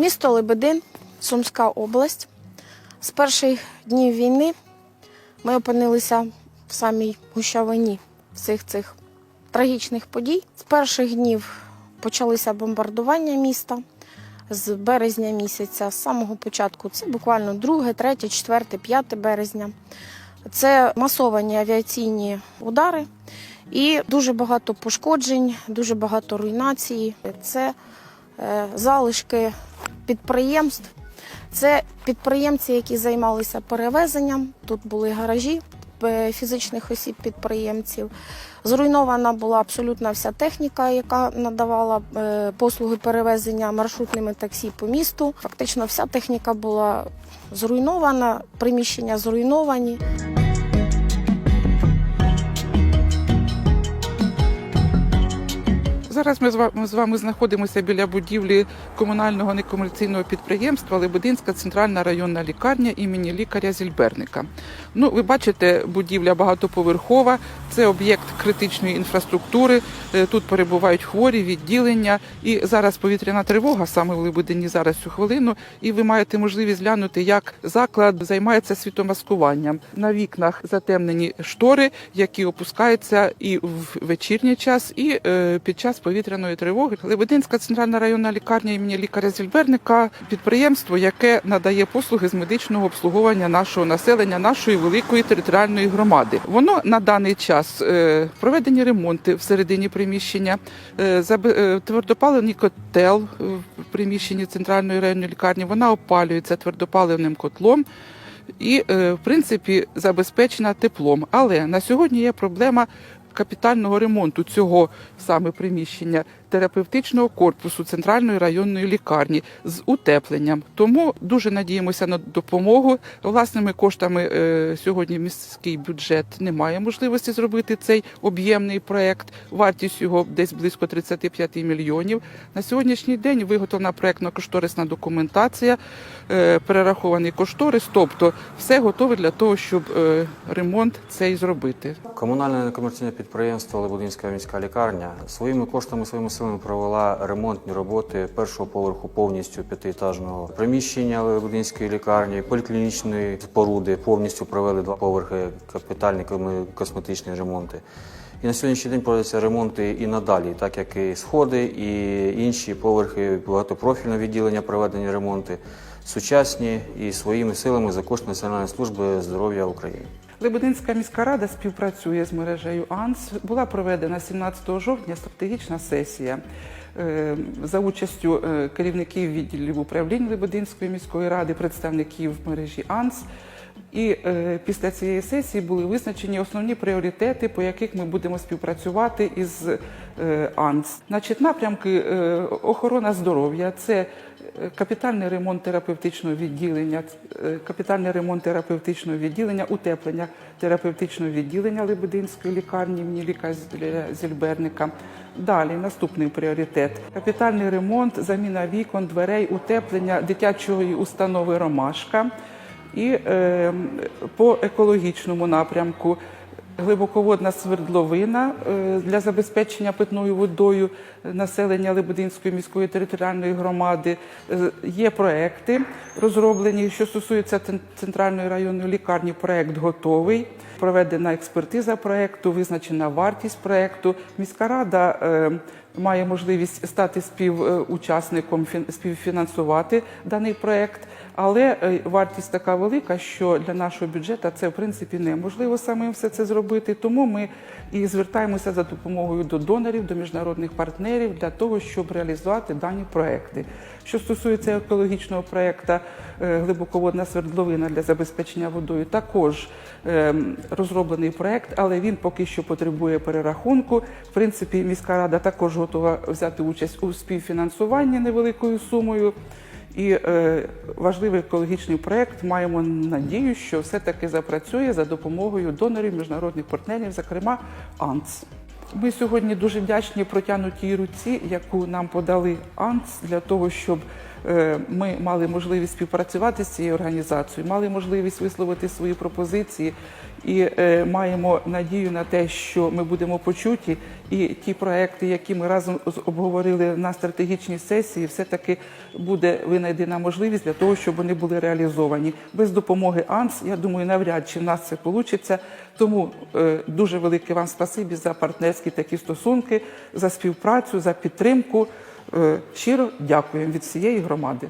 Місто Лебедин, Сумська область. З перших днів війни ми опинилися в самій гущавині всіх цих трагічних подій. З перших днів почалися бомбардування міста з березня місяця, з самого початку. Це буквально 2, 3, 4, 5 березня. Це масовані авіаційні удари і дуже багато пошкоджень, дуже багато руйнації. Це е, залишки підприємств. Це підприємці, які займалися перевезенням. Тут були гаражі е, фізичних осіб підприємців. Зруйнована була абсолютно вся техніка, яка надавала е, послуги перевезення маршрутними таксі по місту. Фактично, вся техніка була зруйнована, приміщення зруйновані. Зараз ми з вами, знаходимося біля будівлі комунального некомерційного підприємства Лебединська центральна районна лікарня імені лікаря Зільберника. Ну, ви бачите, будівля багатоповерхова, це об'єкт критичної інфраструктури. Е, Тут перебувають хворі, відділення. І зараз повітряна тривога саме в Лебедині зараз цю хвилину. І ви маєте можливість глянути, як заклад займається світомаскуванням. На вікнах затемнені штори, які опускаються і в вечірній час, і е, під час повітряної тривоги. Лебединська центральна районна лікарня імені лікаря Зільберника підприємство, яке надає послуги з медичного обслуговування нашого населення, нашої великої територіальної громади. Воно на даний час е, проведені ремонти всередині приміщення, е, е, твердопаливний котел в приміщенні центральної районної лікарні. Вона опалюється твердопаливним котлом і, в принципі, забезпечена теплом. Але на сьогодні є проблема капітального ремонту цього саме приміщення терапевтичного корпусу центральної районної лікарні з утепленням. Тому дуже надіємося на допомогу. Власними коштами е, сьогодні міський бюджет не має можливості зробити цей об'ємний проект. Вартість його десь близько 35 мільйонів. На сьогоднішній день виготовлена проектно-кошторисна документація, е, перерахований кошторис, тобто все готове для того, щоб е, ремонт цей зробити. Комунальне некомерційне підприємство Лебединська міська лікарня своїми коштами, своїми силами провела ремонтні роботи першого поверху повністю п'ятиетажного приміщення Лебединської лікарні, поліклінічної споруди. Повністю провели два поверхи капітальні косметичні ремонти. І на сьогоднішній день проводяться ремонти і надалі, так як і сходи, і інші поверхи багатопрофільного відділення проведені ремонти, сучасні і своїми силами за кошти Національної служби здоров'я України. Лебединська міська рада співпрацює з мережею АНС. Була проведена 17 жовтня стратегічна сесія е, за участю е, керівників відділів управлінь Лебединської міської ради, представників мережі АНС. І е, після цієї сесії були визначені основні пріоритети, по яких ми будемо співпрацювати із е, АНС. Значить, напрямки е, охорона здоров'я це е, капітальний ремонт терапевтичного відділення, е, капітальний ремонт терапевтичного відділення, утеплення терапевтичного відділення Лебединської лікарні імені лікаря Зільберника. Далі наступний пріоритет: капітальний ремонт, заміна вікон, дверей, утеплення дитячої установи Ромашка. І е, по екологічному напрямку глибоководна свердловина е, для забезпечення питною водою населення Лебединської міської територіальної громади. Е, Є проекти розроблені, що стосуються центральної районної лікарні. Проект готовий. Проведена експертиза проекту, визначена вартість проекту. Міська рада е, має можливість стати співучасником, співфінансувати даний проект. Але е, вартість така велика, що для нашого бюджету це в принципі неможливо самим все це зробити. Тому ми і звертаємося за допомогою до донорів, до міжнародних партнерів для того, щоб реалізувати дані проекти. Що стосується екологічного проекту е, глибоководна свердловина для забезпечення водою, також е, розроблений проект, але він поки що потребує перерахунку. В принципі, міська рада також готова взяти участь у співфінансуванні невеликою сумою. І е, важливий екологічний проект маємо надію, що все-таки запрацює за допомогою донорів міжнародних партнерів, зокрема АНЦ. Ми сьогодні дуже вдячні протягнутій руці, яку нам подали АНЦ, для того, щоб е, ми мали можливість співпрацювати з цією організацією, мали можливість висловити свої пропозиції і е, маємо надію на те, що ми будемо почуті, і ті проекти, які ми разом обговорили на стратегічній сесії, все-таки буде винайдена можливість для того, щоб вони були реалізовані. Без допомоги АНС, я думаю, навряд чи в нас це вийде. Тому е, дуже велике вам спасибі за партнерські такі стосунки, за співпрацю, за підтримку. Е, щиро дякуємо від всієї громади.